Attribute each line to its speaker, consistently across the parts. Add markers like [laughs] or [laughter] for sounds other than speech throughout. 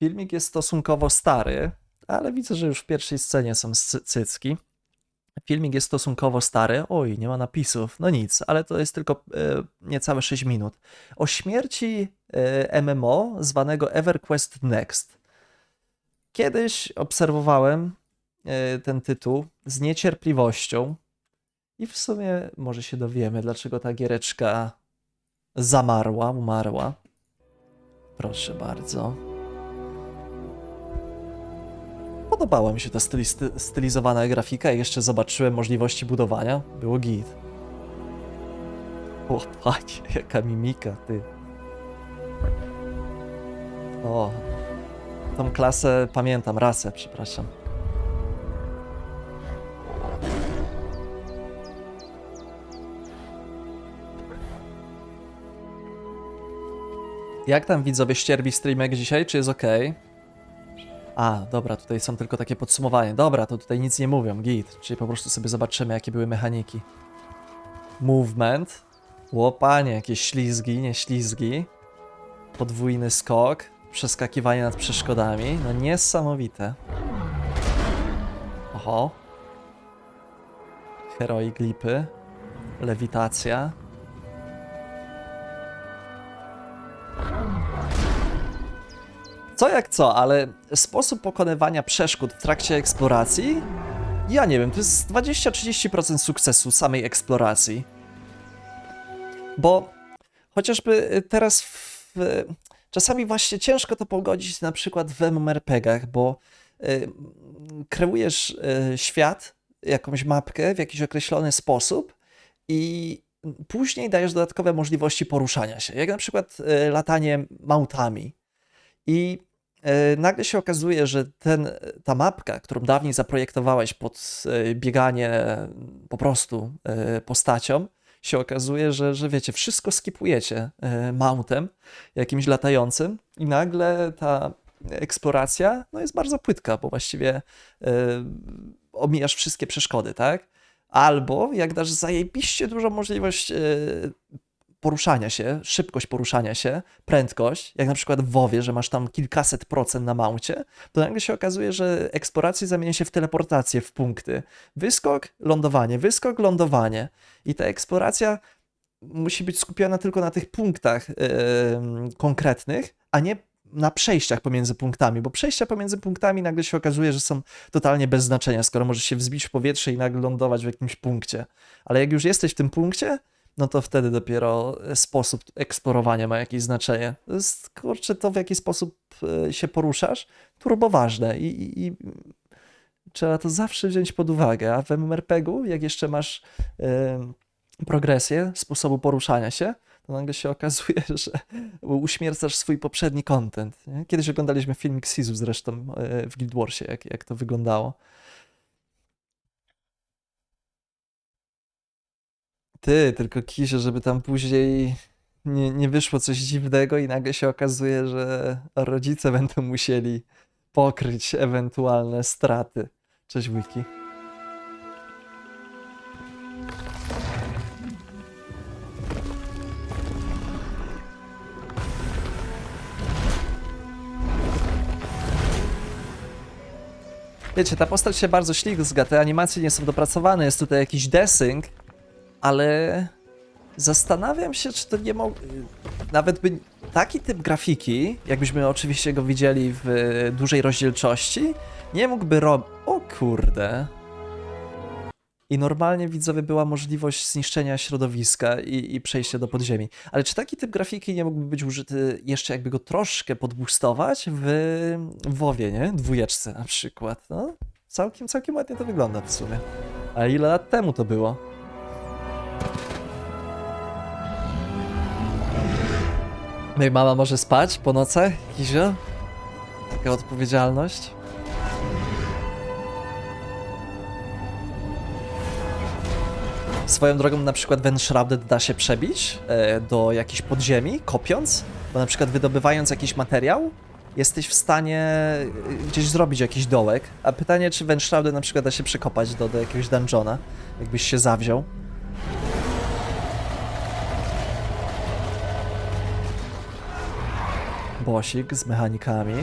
Speaker 1: Filmik jest stosunkowo stary, ale widzę, że już w pierwszej scenie są cy- cycki. Filmik jest stosunkowo stary. Oj, nie ma napisów. No nic, ale to jest tylko e, niecałe 6 minut. O śmierci e, MMO zwanego EverQuest Next. Kiedyś obserwowałem e, ten tytuł z niecierpliwością i w sumie może się dowiemy, dlaczego ta giereczka zamarła, umarła. Proszę bardzo. Podobała mi się ta stylizowana grafika i jeszcze zobaczyłem możliwości budowania. Było git. Patrz, jaka mimika, ty. O, tą klasę pamiętam, rasę, przepraszam. Jak tam widzowie ścierbi streamek dzisiaj? Czy jest ok? A, dobra, tutaj są tylko takie podsumowanie. Dobra, to tutaj nic nie mówią, git. Czyli po prostu sobie zobaczymy, jakie były mechaniki. Movement. Łopanie, jakieś ślizgi, nie ślizgi. Podwójny skok. Przeskakiwanie nad przeszkodami. No niesamowite. Oho. Heroik lipy. Lewitacja. Co jak co, ale sposób pokonywania przeszkód w trakcie eksploracji? Ja nie wiem, to jest 20-30% sukcesu samej eksploracji. Bo chociażby teraz w, czasami właśnie ciężko to pogodzić na przykład w MMORPG-ach, bo y, kreujesz y, świat, jakąś mapkę w jakiś określony sposób i później dajesz dodatkowe możliwości poruszania się, jak na przykład y, latanie mautami. I nagle się okazuje, że ten, ta mapka, którą dawniej zaprojektowałeś pod e, bieganie e, po prostu e, postacią, się okazuje, że, że wiecie, wszystko skipujecie e, mountem jakimś latającym i nagle ta eksploracja no, jest bardzo płytka, bo właściwie e, omijasz wszystkie przeszkody, tak? Albo jak dasz zajebiście dużą możliwość e, poruszania się, szybkość poruszania się, prędkość, jak na przykład w WoWie, że masz tam kilkaset procent na maucie, to nagle się okazuje, że eksploracja zamienia się w teleportację, w punkty. Wyskok, lądowanie, wyskok, lądowanie. I ta eksploracja musi być skupiona tylko na tych punktach yy, konkretnych, a nie na przejściach pomiędzy punktami, bo przejścia pomiędzy punktami nagle się okazuje, że są totalnie bez znaczenia, skoro możesz się wzbić w powietrze i nagle lądować w jakimś punkcie. Ale jak już jesteś w tym punkcie, no to wtedy dopiero sposób eksplorowania ma jakieś znaczenie. To jest, kurczę, to w jaki sposób e, się poruszasz, turbo ważne i, i, i trzeba to zawsze wziąć pod uwagę, a w MMORPG-u, jak jeszcze masz e, progresję sposobu poruszania się, to nagle się okazuje, [laughs] że uśmiercasz swój poprzedni content. Nie? Kiedyś oglądaliśmy filmik Sizu zresztą e, w Guild Warsie, jak, jak to wyglądało. Ty, tylko kiszę, żeby tam później nie, nie wyszło coś dziwnego i nagle się okazuje, że rodzice będą musieli pokryć ewentualne straty. Cześć Wiki. Wiecie, ta postać się bardzo ślizga, te animacje nie są dopracowane, jest tutaj jakiś desync, ale zastanawiam się, czy to nie mógł. Nawet by taki typ grafiki, jakbyśmy oczywiście go widzieli w dużej rozdzielczości, nie mógłby robić. O kurde. I normalnie widzowie była możliwość zniszczenia środowiska i, i przejścia do podziemi. Ale czy taki typ grafiki nie mógłby być użyty jeszcze jakby go troszkę podbustować w WoWie, nie? Dwójeczce na przykład. No, całkiem, całkiem ładnie to wygląda w sumie. A ile lat temu to było? No i mama może spać po nocach, Kizio? Taka odpowiedzialność. Swoją drogą na przykład Enshrouded da się przebić e, do jakichś podziemi, kopiąc, bo na przykład wydobywając jakiś materiał, jesteś w stanie e, gdzieś zrobić jakiś dołek, a pytanie, czy w na przykład da się przekopać do, do jakiegoś dungeona, jakbyś się zawziął. bosik z mechanikami.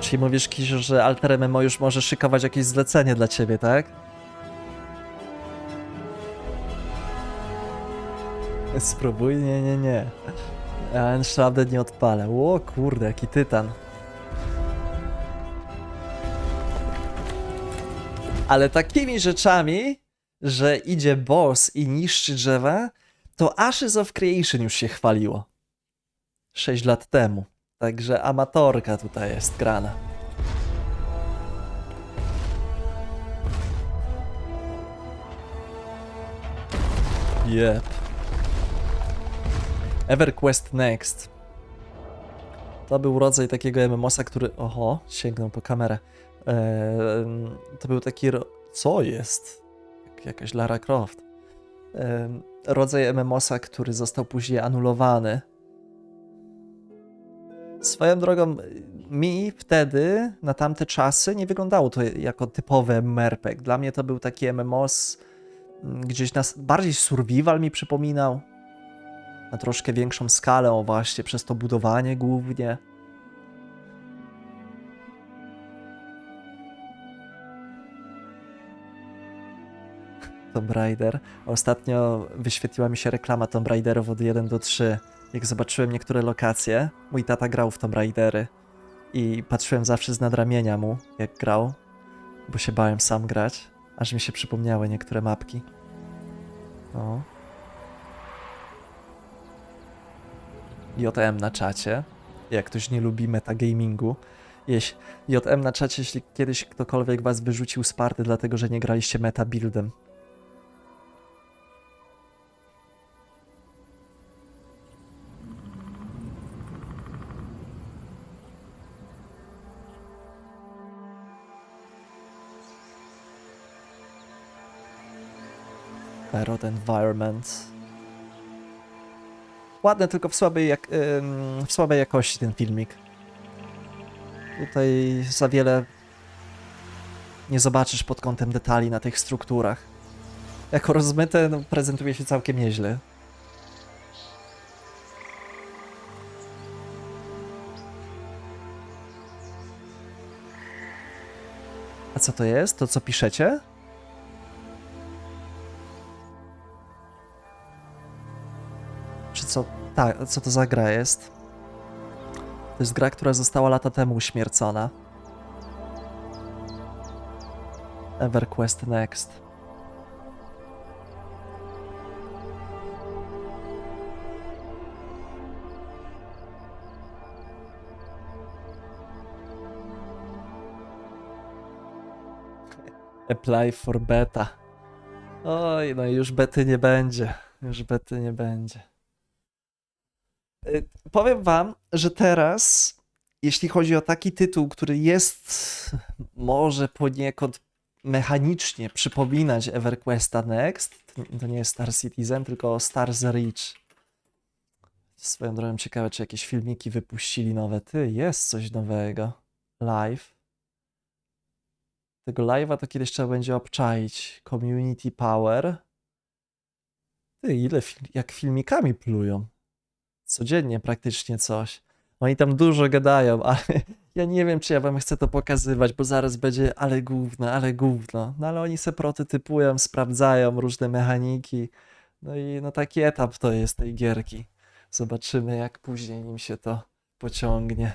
Speaker 1: Czyli mówisz, Kisiu, że Alter MMO już może szykować jakieś zlecenie dla ciebie, tak? Spróbuj, nie, nie, nie. Ja naprawdę nie odpalę. Ło kurde, jaki tytan. Ale takimi rzeczami, że idzie boss i niszczy drzewa, to Ashes of Creation już się chwaliło. 6 lat temu. Także amatorka tutaj jest grana. Jep. EverQuest Next. To był rodzaj takiego MMOsa, który. Oho, sięgnął po kamerę. To był taki. Co jest? Jak jakaś Lara Croft. Rodzaj MMOsa, który został później anulowany. Swoją drogą, mi wtedy, na tamte czasy, nie wyglądało to jako typowy MMORPG. Dla mnie to był taki MMOs, mm, gdzieś nas bardziej survival mi przypominał. Na troszkę większą skalę, o właśnie, przez to budowanie głównie. Tomb Raider. Ostatnio wyświetliła mi się reklama Tomb Raiderów od 1 do 3. Jak zobaczyłem niektóre lokacje, mój tata grał w Tomb Raidery i patrzyłem zawsze z nadramienia mu, jak grał, bo się bałem sam grać, aż mi się przypomniały niektóre mapki. O. JM na czacie. Jak ktoś nie lubi metagamingu. Jeś, JM na czacie, jeśli kiedyś ktokolwiek was wyrzucił z party, dlatego że nie graliście metabuildem. Parrot Environment. Ładne, tylko w słabej, jak, w słabej jakości ten filmik. Tutaj za wiele nie zobaczysz pod kątem detali na tych strukturach. Jako rozmyte no, prezentuje się całkiem nieźle. A co to jest? To co piszecie? Co? Tak, co to za gra jest? To jest gra, która została lata temu uśmiercona. EverQuest Next. Apply for beta. Oj, no już bety nie będzie. Już bety nie będzie. Y, Powiem wam, że teraz, jeśli chodzi o taki tytuł, który jest może poniekąd mechanicznie przypominać EverQuesta Next, to- nie jest Star Citizen, tylko Stars Reach. Swoją drogą ciekawe, czy jakieś filmiki wypuścili nowe. Ty, jest coś nowego. Live. Tego live'a to kiedyś trzeba będzie obczaić. Community Power. Ty, ile jak filmikami plują codziennie praktycznie coś. Oni tam dużo gadają, [laughs] ale ja nie wiem, czy ja wam chcę to pokazywać, bo zaraz będzie ale gówno, ale gówno. No ale oni se prototypują, sprawdzają różne mechaniki. No i no taki etap to jest tej gierki. Zobaczymy, jak później im się to pociągnie.